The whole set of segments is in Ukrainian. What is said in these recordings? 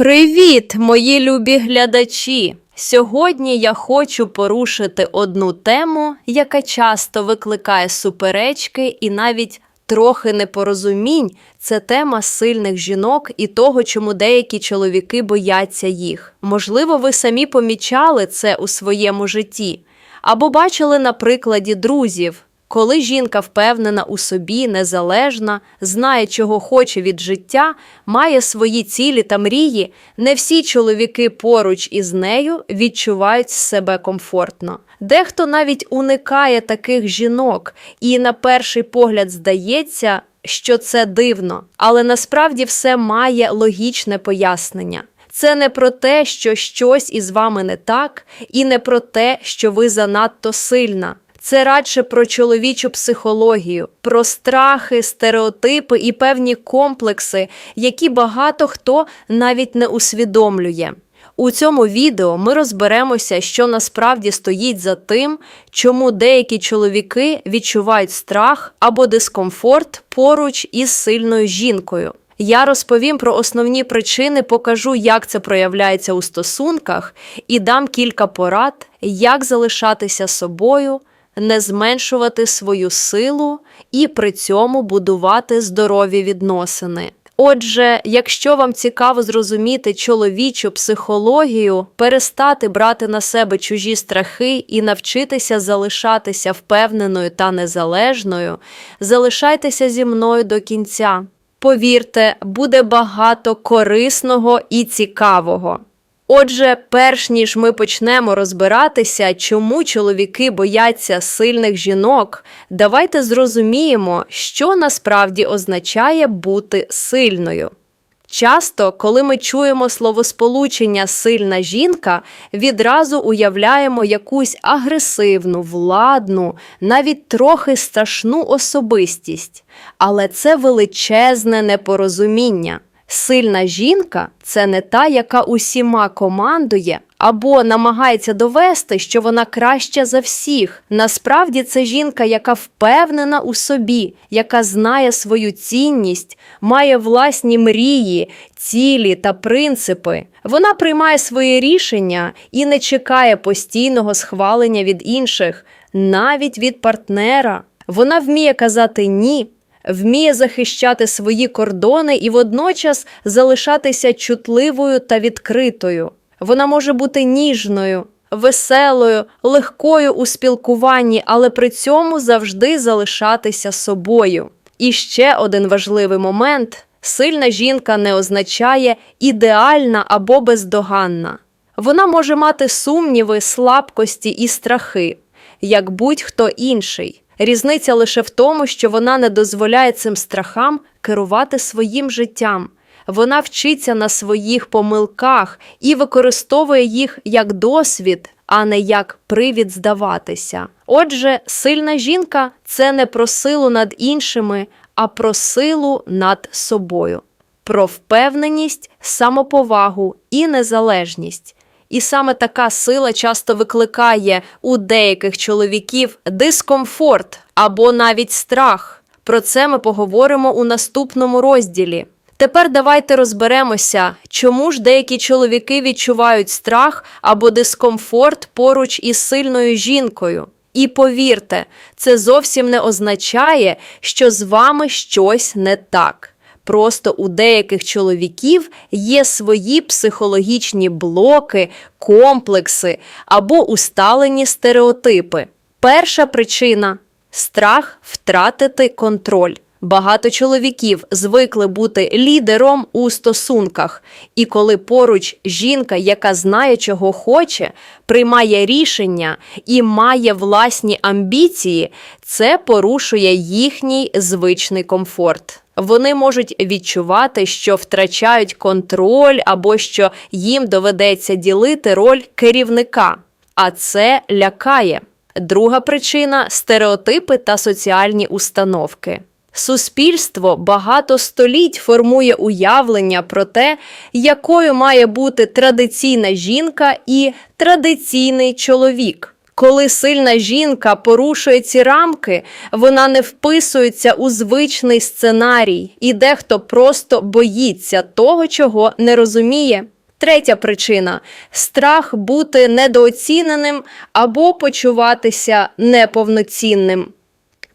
Привіт, мої любі глядачі! Сьогодні я хочу порушити одну тему, яка часто викликає суперечки і навіть трохи непорозумінь. Це тема сильних жінок і того, чому деякі чоловіки бояться їх. Можливо, ви самі помічали це у своєму житті або бачили на прикладі друзів. Коли жінка впевнена у собі, незалежна, знає, чого хоче від життя, має свої цілі та мрії, не всі чоловіки поруч із нею відчувають себе комфортно. Дехто навіть уникає таких жінок, і на перший погляд здається, що це дивно, але насправді все має логічне пояснення. Це не про те, що щось із вами не так, і не про те, що ви занадто сильна. Це радше про чоловічу психологію, про страхи, стереотипи і певні комплекси, які багато хто навіть не усвідомлює. У цьому відео ми розберемося, що насправді стоїть за тим, чому деякі чоловіки відчувають страх або дискомфорт поруч із сильною жінкою. Я розповім про основні причини, покажу, як це проявляється у стосунках, і дам кілька порад, як залишатися собою, не зменшувати свою силу і при цьому будувати здорові відносини. Отже, якщо вам цікаво зрозуміти чоловічу психологію, перестати брати на себе чужі страхи і навчитися залишатися впевненою та незалежною, залишайтеся зі мною до кінця. Повірте, буде багато корисного і цікавого. Отже, перш ніж ми почнемо розбиратися, чому чоловіки бояться сильних жінок, давайте зрозуміємо, що насправді означає бути сильною. Часто, коли ми чуємо словосполучення сильна жінка, відразу уявляємо якусь агресивну, владну, навіть трохи страшну особистість, але це величезне непорозуміння. Сильна жінка це не та, яка усіма командує або намагається довести, що вона краща за всіх. Насправді це жінка, яка впевнена у собі, яка знає свою цінність, має власні мрії, цілі та принципи. Вона приймає свої рішення і не чекає постійного схвалення від інших, навіть від партнера. Вона вміє казати ні вміє захищати свої кордони і водночас залишатися чутливою та відкритою. Вона може бути ніжною, веселою, легкою у спілкуванні, але при цьому завжди залишатися собою. І ще один важливий момент: сильна жінка не означає ідеальна або бездоганна. Вона може мати сумніви, слабкості і страхи, як будь-хто інший. Різниця лише в тому, що вона не дозволяє цим страхам керувати своїм життям. Вона вчиться на своїх помилках і використовує їх як досвід, а не як привід здаватися. Отже, сильна жінка це не про силу над іншими, а про силу над собою, про впевненість, самоповагу і незалежність. І саме така сила часто викликає у деяких чоловіків дискомфорт або навіть страх. Про це ми поговоримо у наступному розділі. Тепер давайте розберемося, чому ж деякі чоловіки відчувають страх або дискомфорт поруч із сильною жінкою. І повірте, це зовсім не означає, що з вами щось не так. Просто у деяких чоловіків є свої психологічні блоки, комплекси або усталені стереотипи. Перша причина страх втратити контроль. Багато чоловіків звикли бути лідером у стосунках, і коли поруч жінка, яка знає, чого хоче, приймає рішення і має власні амбіції, це порушує їхній звичний комфорт. Вони можуть відчувати, що втрачають контроль або що їм доведеться ділити роль керівника, а це лякає. Друга причина стереотипи та соціальні установки. Суспільство багато століть формує уявлення про те, якою має бути традиційна жінка і традиційний чоловік. Коли сильна жінка порушує ці рамки, вона не вписується у звичний сценарій, і дехто просто боїться того, чого не розуміє. Третя причина страх бути недооціненим або почуватися неповноцінним.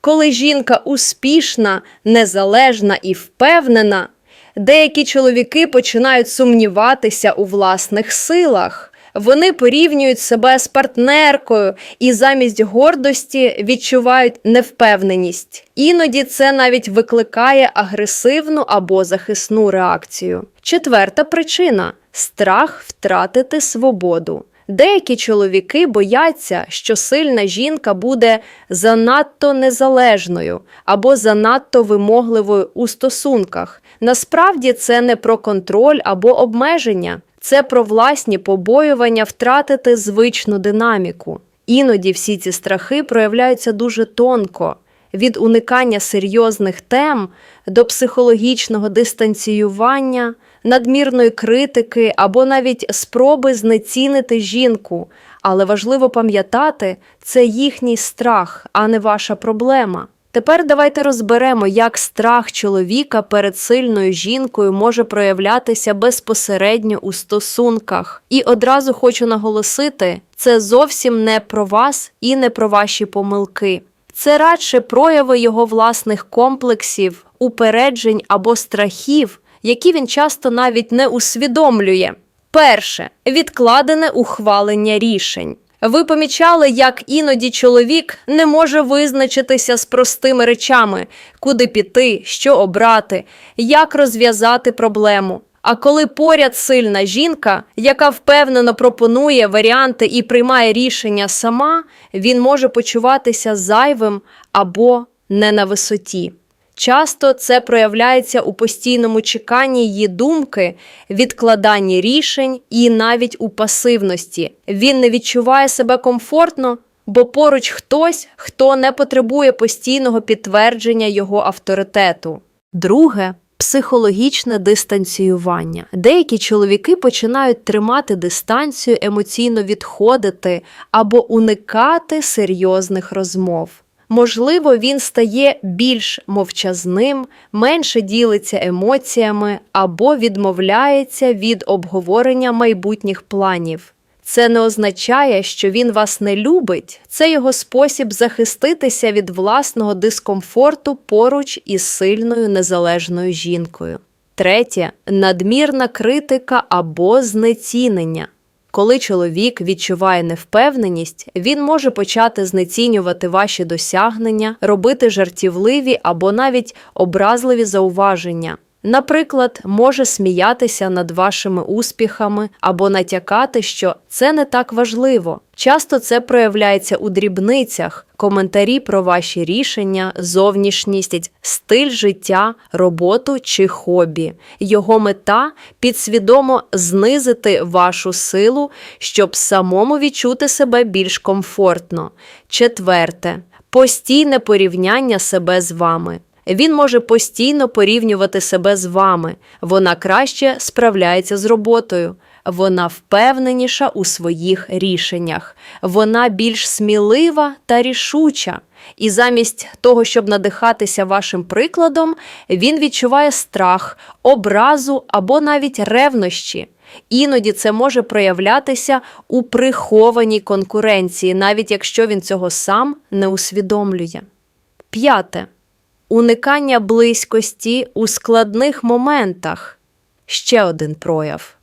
Коли жінка успішна, незалежна і впевнена, деякі чоловіки починають сумніватися у власних силах. Вони порівнюють себе з партнеркою і замість гордості відчувають невпевненість. Іноді це навіть викликає агресивну або захисну реакцію. Четверта причина страх втратити свободу. Деякі чоловіки бояться, що сильна жінка буде занадто незалежною або занадто вимогливою у стосунках. Насправді це не про контроль або обмеження, це про власні побоювання втратити звичну динаміку. Іноді всі ці страхи проявляються дуже тонко. Від уникання серйозних тем до психологічного дистанціювання, надмірної критики або навіть спроби знецінити жінку. Але важливо пам'ятати, це їхній страх, а не ваша проблема. Тепер давайте розберемо, як страх чоловіка перед сильною жінкою може проявлятися безпосередньо у стосунках. І одразу хочу наголосити, це зовсім не про вас і не про ваші помилки. Це радше прояви його власних комплексів, упереджень або страхів, які він часто навіть не усвідомлює. Перше відкладене ухвалення рішень. Ви помічали, як іноді чоловік не може визначитися з простими речами, куди піти, що обрати, як розв'язати проблему. А коли поряд сильна жінка, яка впевнено пропонує варіанти і приймає рішення сама, він може почуватися зайвим або не на висоті. Часто це проявляється у постійному чеканні її думки, відкладанні рішень і навіть у пасивності. Він не відчуває себе комфортно, бо поруч хтось, хто не потребує постійного підтвердження його авторитету. Друге психологічне дистанціювання. Деякі чоловіки починають тримати дистанцію, емоційно відходити або уникати серйозних розмов. Можливо, він стає більш мовчазним, менше ділиться емоціями або відмовляється від обговорення майбутніх планів. Це не означає, що він вас не любить, це його спосіб захиститися від власного дискомфорту поруч із сильною незалежною жінкою. Третє надмірна критика або знецінення. Коли чоловік відчуває невпевненість, він може почати знецінювати ваші досягнення, робити жартівливі або навіть образливі зауваження. Наприклад, може сміятися над вашими успіхами або натякати, що це не так важливо. Часто це проявляється у дрібницях, коментарі про ваші рішення, зовнішність, стиль життя, роботу чи хобі. Його мета підсвідомо знизити вашу силу, щоб самому відчути себе більш комфортно. Четверте постійне порівняння себе з вами. Він може постійно порівнювати себе з вами. Вона краще справляється з роботою. Вона впевненіша у своїх рішеннях. Вона більш смілива та рішуча. І замість того, щоб надихатися вашим прикладом, він відчуває страх, образу або навіть ревнощі. Іноді це може проявлятися у прихованій конкуренції, навіть якщо він цього сам не усвідомлює. П'яте уникання близькості у складних моментах ще один прояв.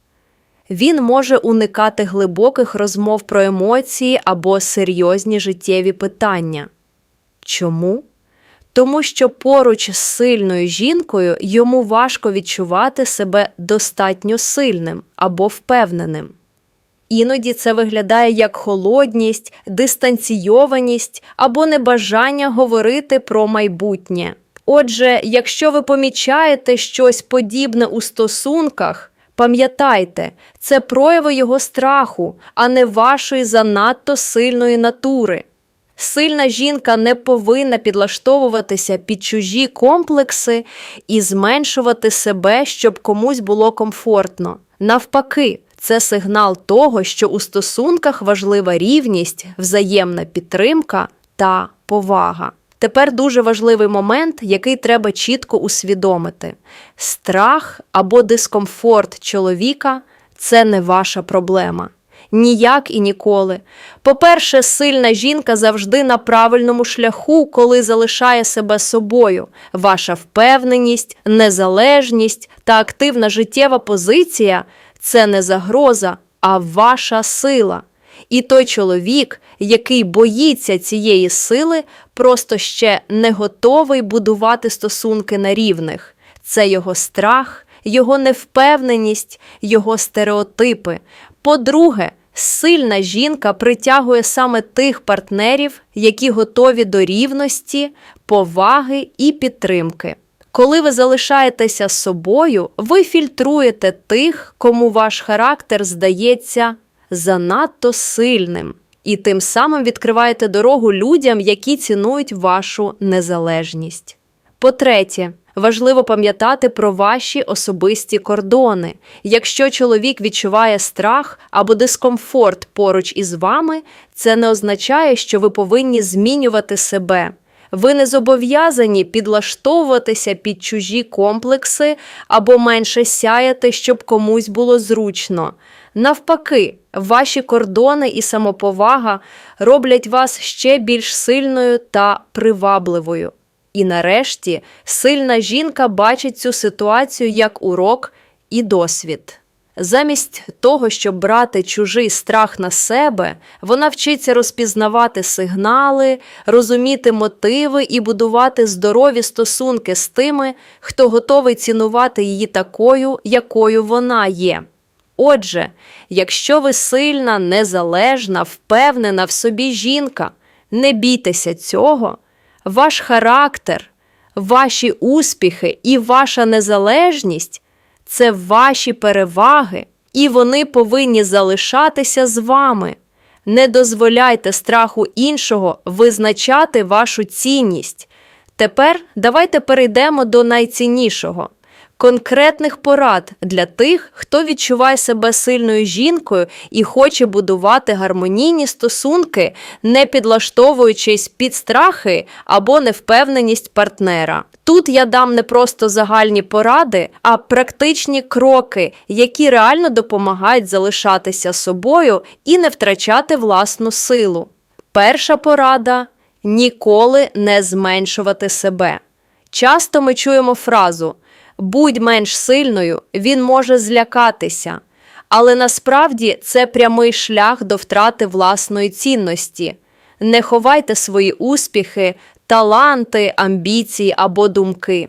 Він може уникати глибоких розмов про емоції або серйозні життєві питання. Чому? Тому що поруч з сильною жінкою йому важко відчувати себе достатньо сильним або впевненим. Іноді це виглядає як холодність, дистанційованість або небажання говорити про майбутнє. Отже, якщо ви помічаєте щось подібне у стосунках, пам'ятайте, це прояви його страху, а не вашої занадто сильної натури. Сильна жінка не повинна підлаштовуватися під чужі комплекси і зменшувати себе, щоб комусь було комфортно. Навпаки, це сигнал того, що у стосунках важлива рівність, взаємна підтримка та повага. Тепер дуже важливий момент, який треба чітко усвідомити: страх або дискомфорт чоловіка це не ваша проблема. Ніяк і ніколи. По-перше, сильна жінка завжди на правильному шляху, коли залишає себе собою. Ваша впевненість, незалежність та активна життєва позиція це не загроза, а ваша сила. І той чоловік, який боїться цієї сили, просто ще не готовий будувати стосунки на рівних. Це його страх, його невпевненість, його стереотипи. По-друге, сильна жінка притягує саме тих партнерів, які готові до рівності, поваги і підтримки. Коли ви залишаєтеся собою, ви фільтруєте тих, кому ваш характер здається занадто сильним, і тим самим відкриваєте дорогу людям, які цінують вашу незалежність. По-третє, важливо пам'ятати про ваші особисті кордони. Якщо чоловік відчуває страх або дискомфорт поруч із вами, це не означає, що ви повинні змінювати себе. Ви не зобов'язані підлаштовуватися під чужі комплекси або менше сяяти, щоб комусь було зручно. Навпаки, ваші кордони і самоповага роблять вас ще більш сильною та привабливою. І нарешті сильна жінка бачить цю ситуацію як урок і досвід. Замість того, щоб брати чужий страх на себе, вона вчиться розпізнавати сигнали, розуміти мотиви і будувати здорові стосунки з тими, хто готовий цінувати її такою, якою вона є. Отже, якщо ви сильна, незалежна, впевнена в собі жінка, не бійтеся цього, ваш характер, ваші успіхи і ваша незалежність це ваші переваги, і вони повинні залишатися з вами. Не дозволяйте страху іншого визначати вашу цінність. Тепер давайте перейдемо до найціннішого конкретних порад для тих, хто відчуває себе сильною жінкою і хоче будувати гармонійні стосунки, не підлаштовуючись під страхи або невпевненість партнера. Тут я дам не просто загальні поради, а практичні кроки, які реально допомагають залишатися собою і не втрачати власну силу. Перша порада ніколи не зменшувати себе. Часто ми чуємо фразу будь менш сильною, він може злякатися. Але насправді це прямий шлях до втрати власної цінності. Не ховайте свої успіхи, таланти, амбіції або думки.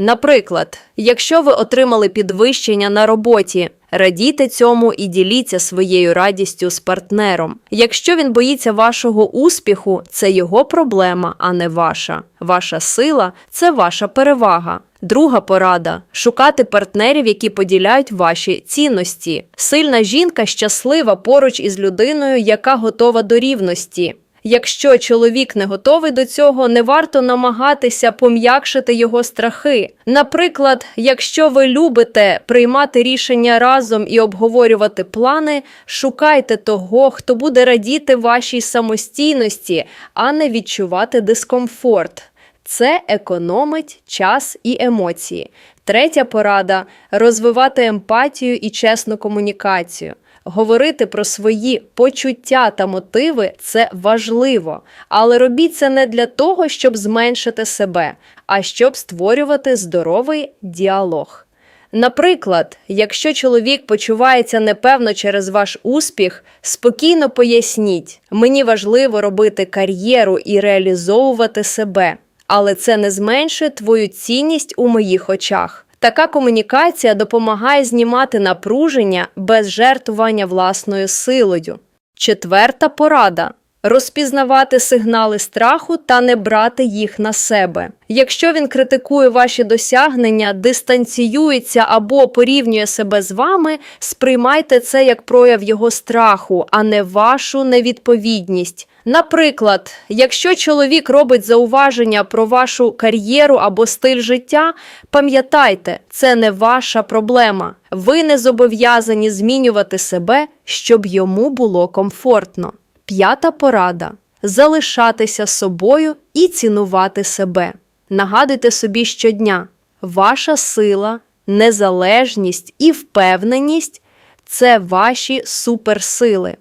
Наприклад, якщо ви отримали підвищення на роботі, радійте цьому і діліться своєю радістю з партнером. Якщо він боїться вашого успіху, це його проблема, а не ваша. Ваша сила це ваша перевага. Друга порада шукати партнерів, які поділяють ваші цінності. Сильна жінка щаслива поруч із людиною, яка готова до рівності. Якщо чоловік не готовий до цього, не варто намагатися пом'якшити його страхи. Наприклад, якщо ви любите приймати рішення разом і обговорювати плани, шукайте того, хто буде радіти вашій самостійності, а не відчувати дискомфорт. Це економить час і емоції. Третя порада розвивати емпатію і чесну комунікацію. Говорити про свої почуття та мотиви це важливо, але робіть це не для того, щоб зменшити себе, а щоб створювати здоровий діалог. Наприклад, якщо чоловік почувається непевно через ваш успіх, спокійно поясніть, мені важливо робити кар'єру і реалізовувати себе, але це не зменшує твою цінність у моїх очах. Така комунікація допомагає знімати напруження без жертвування власною силою. Четверта порада: розпізнавати сигнали страху та не брати їх на себе. Якщо він критикує ваші досягнення, дистанціюється або порівнює себе з вами, сприймайте це як прояв його страху, а не вашу невідповідність. Наприклад, якщо чоловік робить зауваження про вашу кар'єру або стиль життя, пам'ятайте, це не ваша проблема. Ви не зобов'язані змінювати себе, щоб йому було комфортно. П'ята порада залишатися собою і цінувати себе. Нагадуйте собі щодня, ваша сила, незалежність і впевненість це ваші суперсили.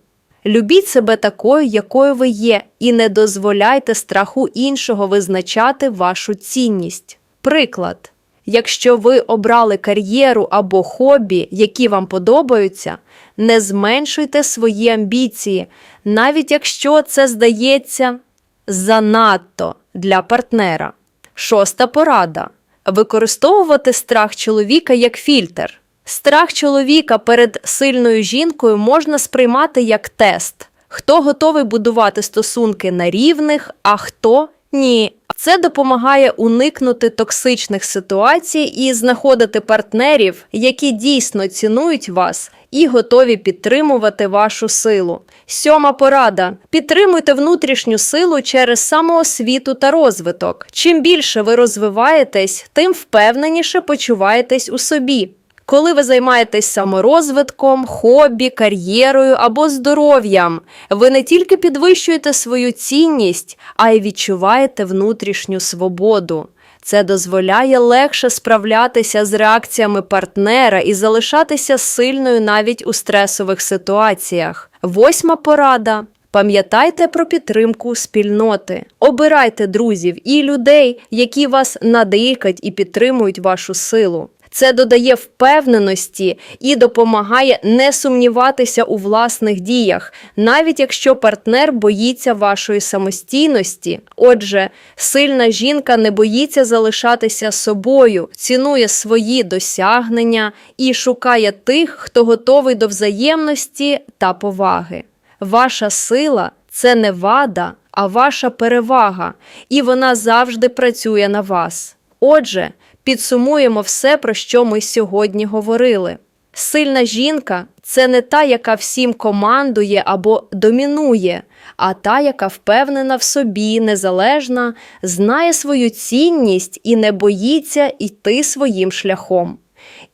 Любіть себе такою, якою ви є, і не дозволяйте страху іншого визначати вашу цінність. Приклад. Якщо ви обрали кар'єру або хобі, які вам подобаються, не зменшуйте свої амбіції, навіть якщо це здається занадто для партнера. Шоста порада використовувати страх чоловіка як фільтр. Страх чоловіка перед сильною жінкою можна сприймати як тест, хто готовий будувати стосунки на рівних, а хто ні. Це допомагає уникнути токсичних ситуацій і знаходити партнерів, які дійсно цінують вас і готові підтримувати вашу силу. Сьома порада: підтримуйте внутрішню силу через самоосвіту та розвиток. Чим більше ви розвиваєтесь, тим впевненіше почуваєтесь у собі. Коли ви займаєтесь саморозвитком, хобі, кар'єрою або здоров'ям, ви не тільки підвищуєте свою цінність, а й відчуваєте внутрішню свободу. Це дозволяє легше справлятися з реакціями партнера і залишатися сильною навіть у стресових ситуаціях. Восьма порада. Пам'ятайте про підтримку спільноти. Обирайте друзів і людей, які вас надихать і підтримують вашу силу. Це додає впевненості і допомагає не сумніватися у власних діях, навіть якщо партнер боїться вашої самостійності. Отже, сильна жінка не боїться залишатися собою, цінує свої досягнення і шукає тих, хто готовий до взаємності та поваги. Ваша сила це не вада, а ваша перевага, і вона завжди працює на вас. Отже, підсумуємо все, про що ми сьогодні говорили. Сильна жінка це не та, яка всім командує або домінує, а та, яка впевнена в собі, незалежна, знає свою цінність і не боїться йти своїм шляхом.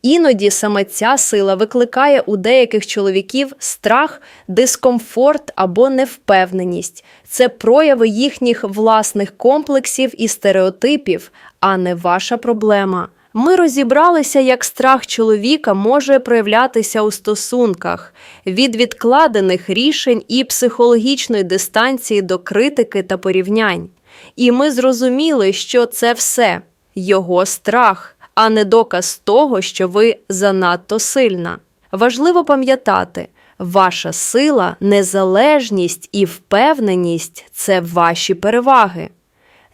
Іноді саме ця сила викликає у деяких чоловіків страх, дискомфорт або невпевненість. Це прояви їхніх власних комплексів і стереотипів, а не ваша проблема. Ми розібралися, як страх чоловіка може проявлятися у стосунках від відкладених рішень і психологічної дистанції до критики та порівнянь. І ми зрозуміли, що це все його страх а не доказ того, що ви занадто сильна. Важливо пам'ятати, ваша сила, незалежність і впевненість це ваші переваги.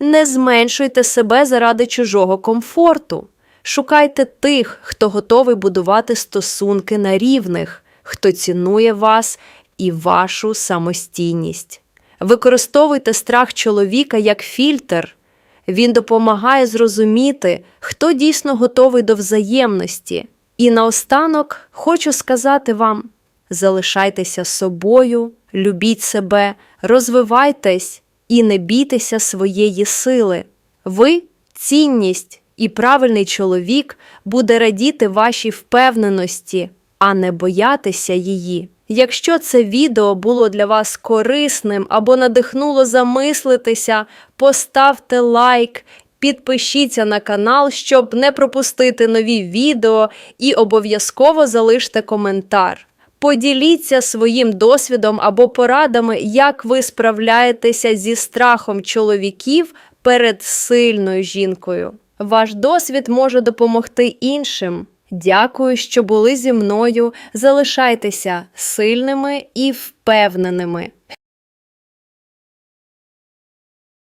Не зменшуйте себе заради чужого комфорту. Шукайте тих, хто готовий будувати стосунки на рівних, хто цінує вас і вашу самостійність. Використовуйте страх чоловіка як фільтр. Він допомагає зрозуміти, хто дійсно готовий до взаємності. І наостанок хочу сказати вам: залишайтеся собою, любіть себе, розвивайтесь і не бійтеся своєї сили. Ви цінність і правильний чоловік буде радіти вашій впевненості, а не боятися її. Якщо це відео було для вас корисним або надихнуло замислитися, поставте лайк, підпишіться на канал, щоб не пропустити нові відео, і обов'язково залиште коментар. Поділіться своїм досвідом або порадами, як ви справляєтеся зі страхом чоловіків перед сильною жінкою. Ваш досвід може допомогти іншим. Дякую, що були зі мною. Залишайтеся сильними і впевненими.